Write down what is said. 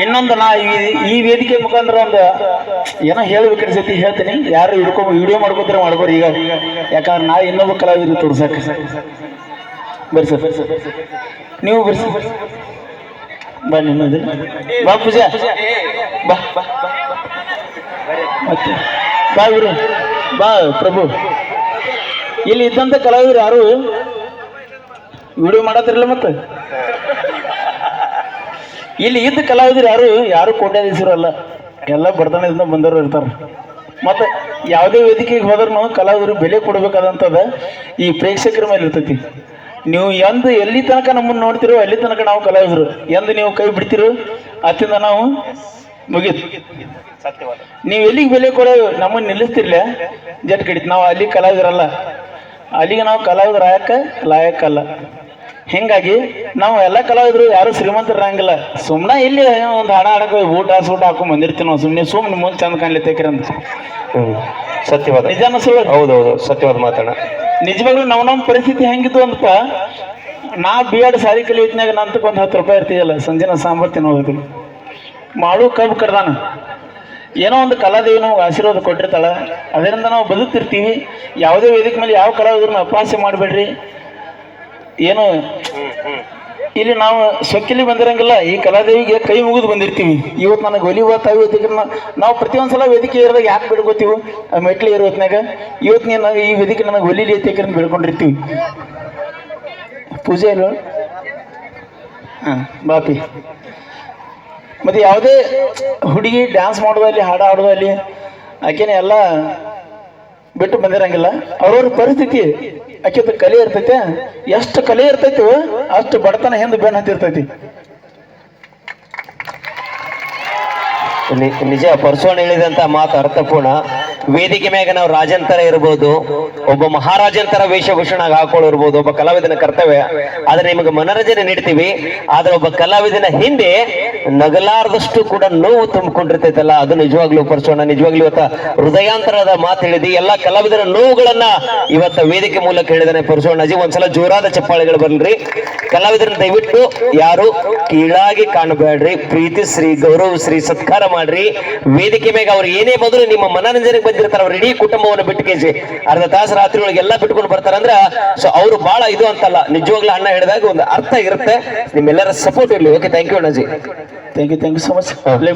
ಇನ್ನೊಂದು ನಾ ಈ- ವೇದಿಕೆ ಮುಖಾಂತರ ಒಂದು ಏನೋ ಹೇಳ್ಬೇಕು ಅನ್ಸತಿ, ಹೇಳ್ತೀನಿ. ಯಾರು ಹಿಡ್ಕೊ ವಿಡಿಯೋ ಮಾಡ್ಕೋತಾರೆ, ಮಾಡ್ಕೋರಿ ಈಗ. ಯಾಕಂದ್ರೆ ನಾ ಇನ್ನೊಬ್ಬ ಕಲಾವಿದ್ರು ತೋರ್ಸಕ್. ಬರ್ರಿ ಸರ್. ನೀವು ಬರ್ರಿ ಸರ್. ಬನ್ನಿ ಬಾ ಪೂಜಾ. ಬಾ. ಬಾ ಬಾ ಬಾ ಪ್ರಭು. ಇಲ್ಲಿ ಇದ್ದಂತ ಕಲಾವಿದ್ರು ಯಾರು? ವಿಡಿಯೋ ಮಾಡತ್ತಿರಲ್ಲ ಮತ್ತೆ? ಇಲ್ಲಿ ಇದ್ದ ಕಲಾವಿದರು ಯಾರು? ಯಾರು ಕೋಟ್ಯಾಧೀಶರಲ್ಲ ಎಲ್ಲ ಬಡತನದಿಂದ ಬಂದವರು ಇರ್ತಾರೆ. ಮತ್ತೆ ಯಾವುದೇ ವೇದಿಕೆಗೆ ಹೋದ್ರೂ ಕಲಾವಿದರು ಬೆಲೆ ಕೊಡಬೇಕಾದಂಥದ ಈ ಪ್ರೇಕ್ಷಕರ ಮೇಲೆ ಇರ್ತೈತಿ. ನೀವು ಎಂದ ಎಲ್ಲಿ ತನಕ ನಮ್ಮನ್ನು ನೋಡ್ತಿರೋ ಅಲ್ಲಿ ತನಕ ನಾವು ಕಲಾವಿದರು. ಎಂದು ನೀವು ಕೈ ಬಿಡ್ತಿರೋ ಅತ್ತಿಂದ ನಾವು ಮುಗೀತು. ನೀವು ಎಲ್ಲಿಗೆ ಬೆಲೆ ಕೊಡೋ ನಮ್ಮನ್ನು ನಿಲ್ಲಿಸ್ತಿರ್ಲ? ಜಟ್ ಕಡಿತು. ನಾವು ಅಲ್ಲಿ ಕಲಾವಿದರಲ್ಲ. ಅಲ್ಲಿಗೆ ನಾವು ಕಲಾವಿದರ ಆಯಕ ಲಾಯಕ್ಕಲ್ಲ ಹಿಂಗಾಗಿ ನಾವು ಎಲ್ಲ ಕಲಾವಿದರು ಯಾರು ಶ್ರೀಮಂತರಂಗಿಲ್ಲ. ಸುಮ್ಮನೆ ಇಲ್ಲಿ ಒಂದು ಹಣ ಹಾಡಕ್ಕೆ ಊಟ ಸೂಟ ಹಾಕೊಂಡ್ ಬಂದಿರ್ತೀವಿ ನಾವು ಸುಮ್ಮನೆ ಸುಮ್ಮನೆ ಮುಂದೆ ಚಂದ ಕಾಣ್ಲಿ ಹ್ಮ್ ಸತ್ಯವಾದ. ನಿಜಾನ ಸುಳ್ಳು ಹೌದೌದು ಸತ್ಯವಾದ ಮಾತಾಡ ನಿಜವಾಗ್ಲೂ ನಮ್ಮ ನಮ್ಮ ಪರಿಸ್ಥಿತಿ ಹೆಂಗಿತ್ತು ಅಂತಪ್ಪ ನಾ ಬಿ ಎಡ್ ಸಾರಿ ಕಲಿಯೋತ್ನಾಗ ನಂತಕ್ಕೆ ಒಂದು ಹತ್ತು ರೂಪಾಯಿ ಇರ್ತೀಯಲ್ಲ ಸಂಜೆನ ಸಾಂಬಾರ್ ತಿನ್ನೋದು ಮಾಡು ಕಬ್ಬು ಕಡ್ದಾನ ಏನೋ ಒಂದು ಕಲಾದೇವಿ ಆಶೀರ್ವಾದ ಕೊಟ್ಟಿರ್ತಾಳ, ಅದರಿಂದ ನಾವು ಬದುಕ್ತಿರ್ತೀವಿ. ಯಾವುದೇ ವೇದಿಕೆ ಮೇಲೆ ಯಾವ ಕಲಾವಿದ್ರನ್ನ ಅಪಹಾಸ್ಯ ಮಾಡಬೇಡ್ರಿ. ಏನು, ಇಲ್ಲಿ ನಾವು ಸೊಕ್ಕಿಲಿ ಬಂದಿರಂಗಿಲ್ಲ, ಈ ಕಲಾದೇವಿಗೆ ಕೈ ಮುಗಿದು ಬಂದಿರ್ತೀವಿ. ಇವತ್ತು ನನಗೆ ಒಲಿವ ತಾಯಿ ಹೊತ್ತಿಗೆ ನಾವು ಪ್ರತಿಯೊಂದು ಸಲ ವೇದಿಕೆ ಇರೋದಾಗ ಯಾಕೆ ಬಿಡ್ಕೋತೀವಿ ಮೆಟ್ಲು ಇರೋ ಹೊತ್ನಾಗ ಇವತ್ತು ನೀನು ಈ ವೇದಿಕೆ ನನಗೆ ಒಲಿಲಿ ಅಂತ ಬಿಡ್ಕೊಂಡಿರ್ತೀವಿ ಪೂಜೆ ಇಲ್ಲ ಹಾಂ, ಬಾಪಿ. ಮತ್ತು ಯಾವುದೇ ಹುಡುಗಿ ಡ್ಯಾನ್ಸ್ ಮಾಡೋದಲ್ಲಿ ಹಾಡು ಹಾಡೋದಲ್ಲಿ ಆಕೆನೆ ಎಲ್ಲ ಬಿಟ್ಟು ಬಂದಿರಂಗಿಲ್ಲ. ಅವ್ರವ್ರ ಪರಿಸ್ಥಿತಿ ಆಕೆ ಕಲೆ ಇರ್ತೈತೆ. ಎಷ್ಟು ಕಲೆ ಇರ್ತೈತಿ ಅಷ್ಟು ಬಡತನ ಹಿಂದೆ ಬೆನ್ನು ಹತ್ತಿರ್ತೈತಿ. ನಿಜ ಪರ್ಸೋನ್ ಹೇಳಿದಂತ ಮಾತು ಅರ್ಥಪೂರ್ಣ. ವೇದಿಕೆ ಮ್ಯಾಗ ನಾವು ರಾಜನ್ ತರ ಇರ್ಬೋದು, ಒಬ್ಬ ಮಹಾರಾಜನ್ ತರ ವೇಷಭೂಷಣ ಹಾಕೊಳ್ಳಿರ್ಬೋದು, ಒಬ್ಬ ಕಲಾವಿದನ ಕರ್ತವ್ಯ. ಆದ್ರೆ ನಿಮಗೆ ಮನರಂಜನೆ ನೀಡ್ತೀವಿ. ಆದ್ರೆ ಒಬ್ಬ ಕಲಾವಿದನ ಹಿಂದೆ ನಗಲಾರದಷ್ಟು ಕೂಡ ನೋವು ತುಂಬಿಕೊಂಡಿರ್ತೈತಲ್ಲ, ಅದು ನಿಜವಾಗ್ಲೂ ಪರಸೋಣ, ನಿಜವಾಗ್ಲೂ ಇವತ್ತ ಹೃದಯಾಂತರದ ಮಾತು ಹೇಳಿದಿ. ಎಲ್ಲಾ ಕಲಾವಿದರ ನೋವುಗಳನ್ನ ಇವತ್ತ ವೇದಿಕೆ ಮೂಲಕ ಹೇಳಿದಾನೆ ಪರಸೋಣ. ಅಜಿ ಒಂದ್ಸಲ ಜೋರಾದ ಚಪ್ಪಾಳೆಗಳು ಬರ್ಲಿ ಕಲಾವಿದರನ್ನ ದಯವಿಟ್ಟು ಯಾರು ಕೀಳಾಗಿ ಕಾಣಬೇಡ್ರಿ. ಗೌರವ ಶ್ರೀ, ಸತ್ಕಾರ ಮಾಡ್ರಿ. ವೇದಿಕೆ ಮ್ಯಾಗ ಅವ್ರು ಏನೇ ಬಂದ್ರು ನಿಮ್ಮ ಮನರಂಜನೆಗೆ ಬಂದಿರ್ತಾರ ಅವ್ರ ಇಡೀ ಕುಟುಂಬವನ್ನು ಬಿಟ್ಟು ಕೇಸಿ. ಅರ್ಧ ತಾಸು ರಾತ್ರಿ ಒಳಗೆ ಎಲ್ಲ ಬಿಟ್ಕೊಂಡು ಬರ್ತಾರಂದ್ರ ಸೊ ಅವ್ರು ಬಹಳ ಇದು ಅಂತಲ್ಲ. ನಿಜವಾಗ್ಲೂ ಅಣ್ಣ ಹಿಡಿದಾಗ ಒಂದು ಅರ್ಥ ಇರುತ್ತೆ. ನಿಮ್ಮೆಲ್ಲರ ಸಪೋರ್ಟ್ ಇರ್ಲಿ. Okay thank you Annaji. Thank you thank you so much play